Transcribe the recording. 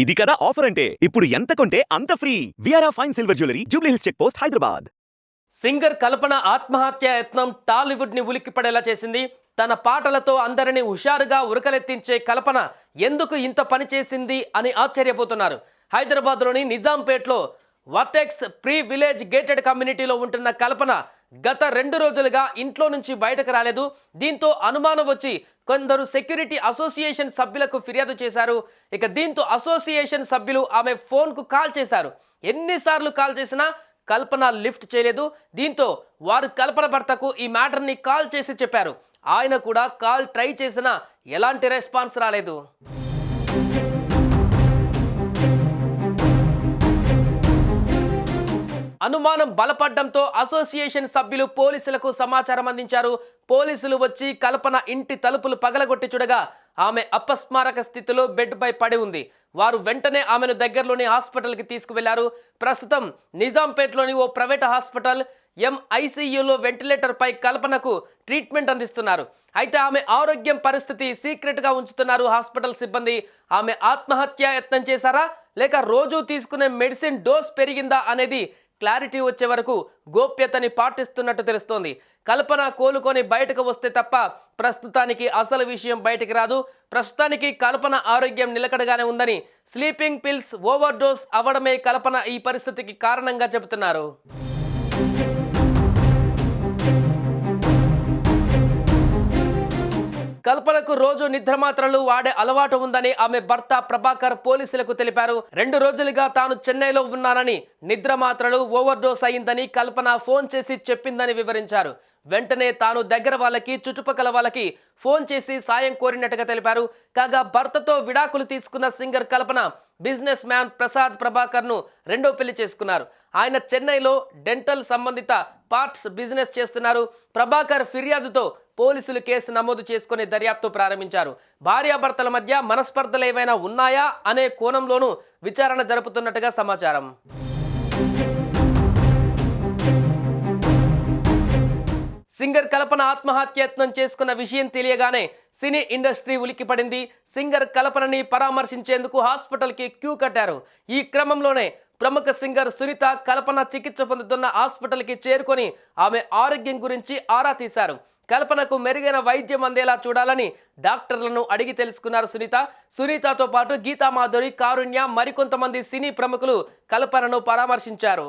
ఇది కదా ఆఫర్ అంటే? ఇప్పుడు ఎంత కొంటే అంత free విఆర్ఆ fine silver jewellery Jubilee Hills check post Hyderabad singer Kalpana ఆత్మహత్య యత్నం టాలీవుడ్ని ఉలిక్కిపడేలా చేసింది. తన పాటలతో అందరిని హుషారుగా ఉరకలెత్తించే కల్పన ఎందుకు ఇంత పని చేసింది అని ఆశ్చర్యపోతున్నారు. హైదరాబాద్లోని నిజాంపేట్లో వర్టెక్స్ ప్రీ విలేజ్ గేటెడ్ కమ్యూనిటీలో ఉంటున్న కల్పన గత రెండు రోజులుగా ఇంట్లో నుంచి బయటకు రాలేదు. దీంతో అనుమానం వచ్చి కొందరు సెక్యూరిటీ అసోసియేషన్ సభ్యులకు ఫిర్యాదు చేశారు. ఇక దీంతో అసోసియేషన్ సభ్యులు ఆమె ఫోన్కు కాల్ చేశారు. ఎన్నిసార్లు కాల్ చేసినా కల్పన లిఫ్ట్ చేయలేదు. దీంతో వారు కల్పన భర్తకు ఈ మ్యాటర్ని కాల్ చేసి చెప్పారు. ఆయన కూడా కాల్ ట్రై చేసినా ఎలాంటి రెస్పాన్స్ రాలేదు. అనుమానం బలపడ్డంతో అసోసియేషన్ సభ్యులు పోలీసులకు సమాచారం అందించారు. పోలీసులు వచ్చి కల్పన ఇంటి తలుపులు పగలగొట్టి చూడగా ఆమె అపస్మారక స్థితిలో బెడ్పై పడి ఉంది. వారు వెంటనే ఆమెను దగ్గరలోని హాస్పిటల్కి తీసుకువెళ్ళారు. ప్రస్తుతం నిజాంపేట్లోని ఓ ప్రైవేట్ హాస్పిటల్ ఎంఐసీయూలో వెంటిలేటర్పై కల్పనకు ట్రీట్మెంట్ అందిస్తున్నారు. అయితే ఆమె ఆరోగ్యం పరిస్థితి సీక్రెట్గా ఉంచుతున్నారు హాస్పిటల్ సిబ్బంది. ఆమె ఆత్మహత్య యత్నం చేశారా? లేక రోజు తీసుకునే మెడిసిన్ డోస్ పెరిగిందా అనేది క్లారిటీ వచ్చే వరకు గోప్యతని పాటిస్తున్నట్టు తెలుస్తోంది. కల్పన కోలుకొని బయటకు వస్తే తప్ప ప్రస్తుతానికి అసలు విషయం బయటికి రాదు. ప్రస్తుతానికి కల్పన ఆరోగ్యం నిలకడగానే ఉందని స్లీపింగ్ పిల్స్ ఓవర్ డోస్ అవ్వడమే కల్పన ఈ పరిస్థితికి కారణంగా చెబుతున్నారు. కల్పనకు రోజు నిద్ర మాత్రలు వాడే అలవాటు ఉందని ఆమె భర్త ప్రభాకర్ పోలీసులకు తెలిపారు. రెండు రోజులుగా తాను చెన్నైలో ఉన్నానని నిద్ర మాత్రలు ఓవర్ డోస్ అయిందని కల్పన ఫోన్ చేసి చెప్పిందని వివరించారు. వెంటనే తాను దగ్గర వాళ్ళకి చుట్టుపక్కల వాళ్ళకి ఫోన్ చేసి సాయం కోరినట్టుగా తెలిపారు. కాగా భర్తతో విడాకులు తీసుకున్న singer Kalpana businessman Prasad ప్రభాకర్ను రెండో పెళ్ళి చేసుకున్నారు. ఆయన చెన్నైలో డెంటల్ సంబంధిత పార్ట్స్ బిజినెస్ చేస్తున్నారు. ప్రభాకర్ ఫిర్యాదుతో పోలీసులు కేసు నమోదు చేసుకుని దర్యాప్తు ప్రారంభించారు. భార్యాభర్తల మధ్య మనస్పర్ధలు ఏమైనా ఉన్నాయా అనే కోణంలోనూ విచారణ జరుపుతున్నట్టుగా సమాచారం. సింగర్ కల్పన ఆత్మహత్యత్నం చేసుకున్న విషయం తెలియగానే సినీ ఇండస్ట్రీ ఉలిక్కిపడింది. సింగర్ కల్పనని పరామర్శించేందుకు హాస్పిటల్కి క్యూ కట్టారు. ఈ క్రమంలోనే ప్రముఖ సింగర్ సునీత కల్పన చికిత్స పొందుతున్న హాస్పిటల్కి చేరుకొని ఆమె ఆరోగ్యం గురించి ఆరా తీశారు. కల్పనకు మెరుగైన వైద్యం అందేలా చూడాలని డాక్టర్లను అడిగి తెలుసుకున్నారు సునీత. సునీతతో పాటు గీతామాధురి కారుణ్య మరికొంతమంది సినీ ప్రముఖులు కల్పనను పరామర్శించారు.